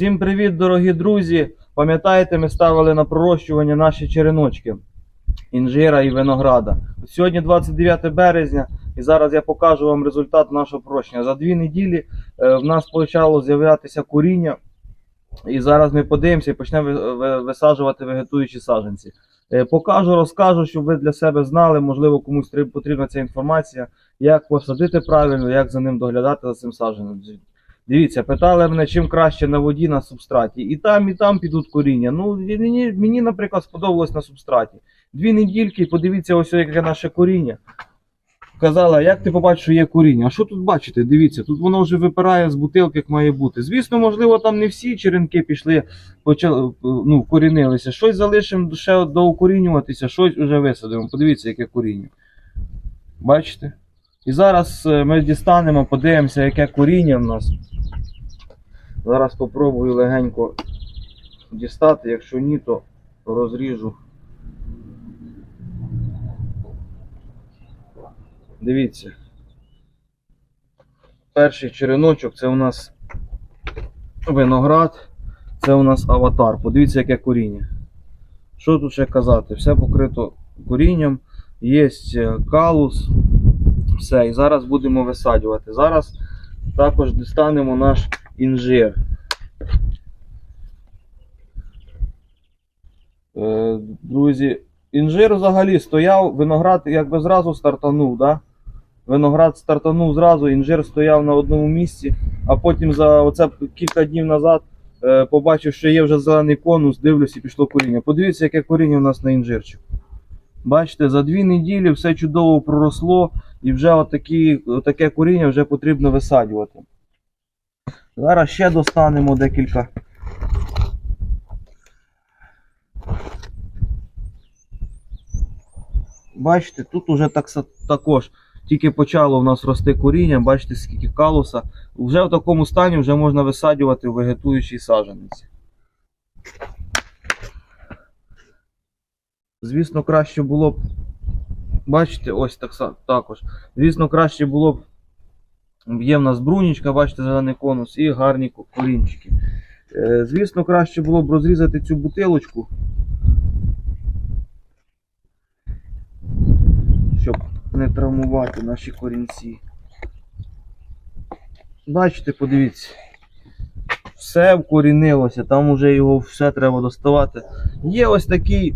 Всім привіт, дорогі друзі! Пам'ятаєте, ми ставили на пророщування наші череночки інжира і винограда. Сьогодні 29 березня, і зараз я покажу вам результат нашого пророщення. За дві неділі е, в нас почало з'являтися коріння, і зараз ми подивимося і почнемо ви- ви- висаджувати вегетуючі саджанці. Е, Покажу, розкажу, щоб ви для себе знали, можливо, комусь потрібна ця інформація, як посадити правильно, як за ним доглядати за цим саджанцем. Дивіться, питали мене, чим краще на воді на субстраті. І там, і там підуть коріння. Ну, мені, мені, наприклад, сподобалось на субстраті. Дві недільки, подивіться, ось яке наше коріння. Казала, як ти побачиш, що є коріння? А що тут бачите? Дивіться, тут воно вже випирає з бутилки, як має бути. Звісно, можливо, там не всі черенки пішли, почали, ну, вкорінилися. Щось залишимо ще доукорінюватися, щось вже висадимо. Подивіться, яке коріння. Бачите? І зараз е, ми дістанемо, подивимося, яке коріння в нас. Зараз спробую легенько дістати, якщо ні, то розріжу. Дивіться. Перший череночок це у нас виноград, це у нас аватар. Подивіться, яке коріння. Що тут ще казати? Все покрито корінням, є калус, все, і зараз будемо висаджувати. Зараз також дістанемо наш інжир. Е, Друзі, інжир взагалі стояв, виноград якби зразу стартанув, да? Виноград стартанув зразу, інжир стояв на одному місці, а потім за оце кілька днів назад е, побачив, що є вже зелений конус, дивлюсь і пішло коріння. Подивіться, яке коріння у нас на інжирчику. Бачите, за дві неділі все чудово проросло і вже отакі, отаке коріння вже потрібно висаджувати. Зараз ще достанемо декілька. Бачите, тут уже так, також тільки почало в нас рости коріння, бачите, скільки калуса. Вже в такому стані вже можна висаджувати в вегетуючій саджанці. Звісно, краще було б. Бачите, ось так також. Звісно, краще було б. Є в нас брунічка, бачите, зелений конус і гарні ко- корінчики. Е, Звісно, краще було б розрізати цю бутилочку. Щоб не травмувати наші корінці. Бачите, подивіться. Все вкорінилося, там вже його все треба доставати. Є ось такий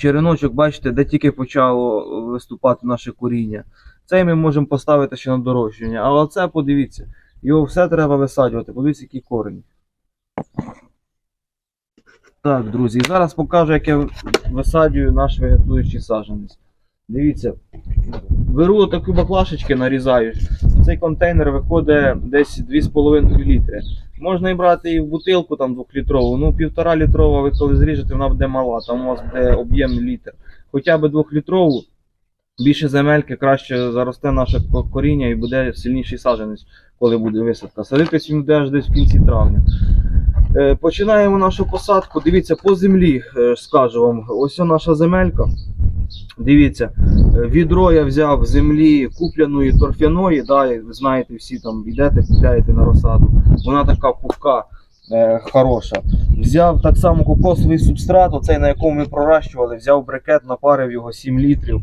череночок, бачите, де тільки почало виступати наше коріння. Цей ми можемо поставити ще на дорощення. А оце подивіться, його все треба висаджувати. Подивіться, який корінь. Так, друзі, зараз покажу, як я висаджую наш вегетуючий саджанець. Дивіться, беру такі баклашечки, нарізаю. Цей контейнер виходить десь 2,5 літри. Можна і брати і в бутилку там 2-літрову. Ну, півтора літрова ви коли зріжете, вона буде мала, там у вас буде об'єм літр. Хоча б 2-літрову, більше земельки, краще заросте наше коріння і буде сильніший саджанець, коли буде висадка. Садитись він буде аж десь в кінці травня. Е, Починаємо нашу посадку. Дивіться, по землі е, скажу вам. Ось наша земелька. Дивіться, е, відро я взяв землі купляної торфяної, да, знаєте, всі там йдете, купляєте на розсаду. Вона така пухка, е, хороша. Взяв так само кокосовий субстрат, оцей на якому ми проращували, взяв брикет, напарив його 7 літрів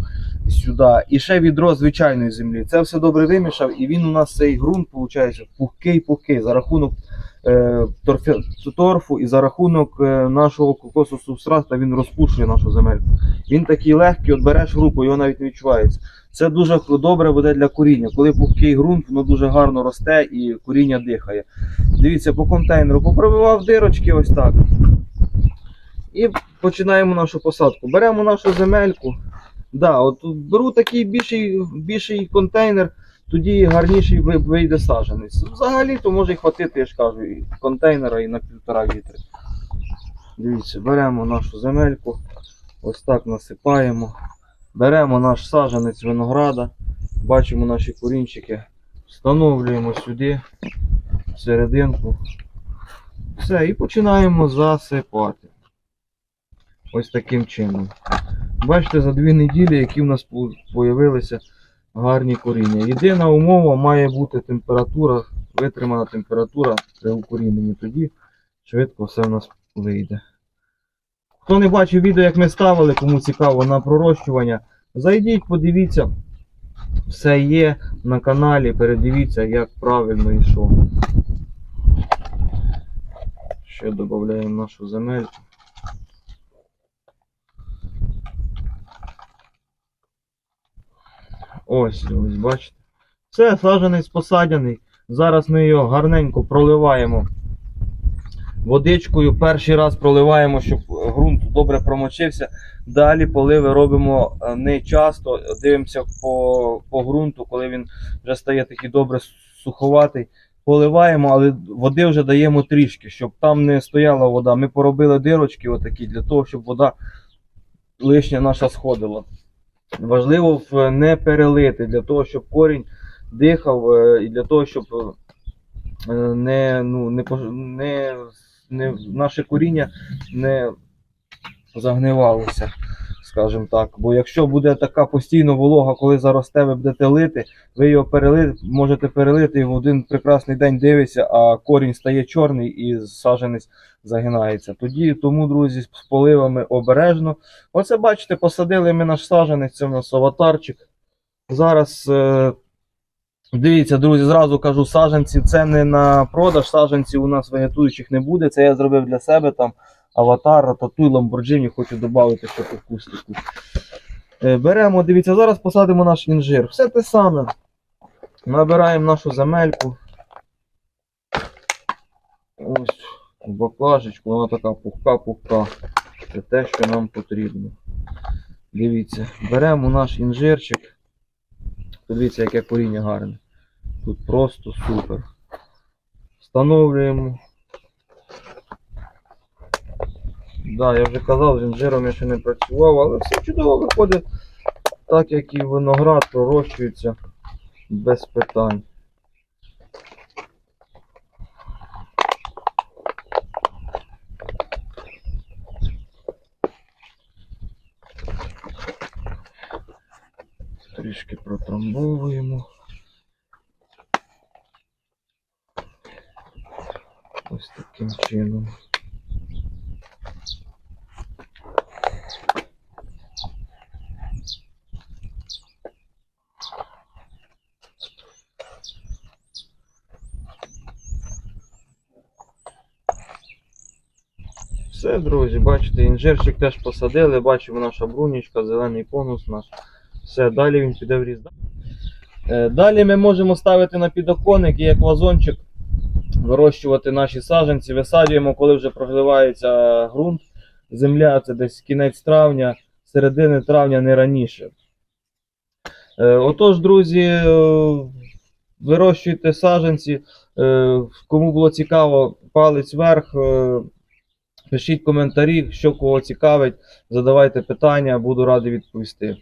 сюди. І ще відро звичайної землі. Це все добре вимішав, і він у нас цей ґрунт, виходить, пухкий-пухкий за рахунок торфу і за рахунок е, нашого кокосового субстрата він розпушує нашу земельку. Він такий легкий, от береш руку, його навіть не відчувається. Це дуже добре буде для коріння. Коли пухкий ґрунт, воно дуже гарно росте і коріння дихає. Дивіться, по контейнеру попробував дирочки ось так. І починаємо нашу посадку. Беремо нашу земельку. Да, от беру такий більший, більший контейнер, тоді гарніший вийде саджанець. Взагалі то може хватити, я ж кажу, і контейнера і на півтора літри. Дивіться, беремо нашу земельку, ось так насипаємо. Беремо наш саджанець винограда, бачимо наші корінчики, встановлюємо сюди, серединку. Все, і починаємо засипати. Ось таким чином. Бачите, за дві неділі, які в нас з'явилися гарні коріння. Єдина умова має бути температура, витримана температура при укоріненні. Тоді швидко все в нас вийде. Хто не бачив відео, як ми ставили, кому цікаво на пророщування, зайдіть, подивіться. Все є на каналі, передивіться, як правильно і що. Ще додаємо нашу земельку. Ось, ось, бачите. Все, саджанець посадяний. Зараз ми його гарненько проливаємо водичкою. Перший раз проливаємо, щоб ґрунт добре промочився. Далі поливи робимо е, не часто. Дивимося по, по ґрунту, коли він вже стає такий добре суховатий. Поливаємо, але води вже даємо трішки, щоб там не стояла вода. Ми поробили дирочки отакі для того, щоб вода лишня наша сходила. Важливо не перелити для того, щоб корінь дихав е, і для того, щоб е, не, ну, не, не, не, наше коріння не загнивалося, скажімо так. Бо якщо буде така постійно волога, коли заросте, ви будете лити, ви його перелити, можете перелити і в один прекрасний день дивишся, а корінь стає чорний і саджанець загинається. Тоді, тому, друзі, з поливами обережно. Оце бачите, посадили ми наш саджанець, це у нас аватарчик. Зараз. Е, Дивіться, друзі, зразу кажу, саджанці це не на продаж, саджанців у нас вегетуючих не буде. Це я зробив для себе там аватар, рататуй, ламборджині, хочу додати ще по кустику. Е, Беремо, дивіться, зараз посадимо наш інжир. Все те саме. Набираємо нашу земельку. Ось баклажечку, вона така пухка-пухка. Це те, що нам потрібно. Дивіться, беремо наш інжирчик. Подивіться, яке коріння гарне. Тут просто супер. Встановлюємо. Да, я вже казав, з інжиром я ще не працював, але все чудово виходить. Так як і виноград пророщується без питань. Трішки протрамбовуємо. Ось таким чином. Все, друзі, бачите, інжирчик теж посадили, бачимо наша брунічка, зелений конус наш. Все, далі він піде в різ. Е, Далі ми можемо ставити на підоконник і як вазончик вирощувати наші саджанці. Висаджуємо, коли вже прогливається ґрунт. Земля це десь кінець травня, середини травня, не раніше. Е, Отож, друзі, е, вирощуйте саджанці. Кому було цікаво, палець вверх. Пишіть коментарі, що кого цікавить, задавайте питання, буду радий відповісти.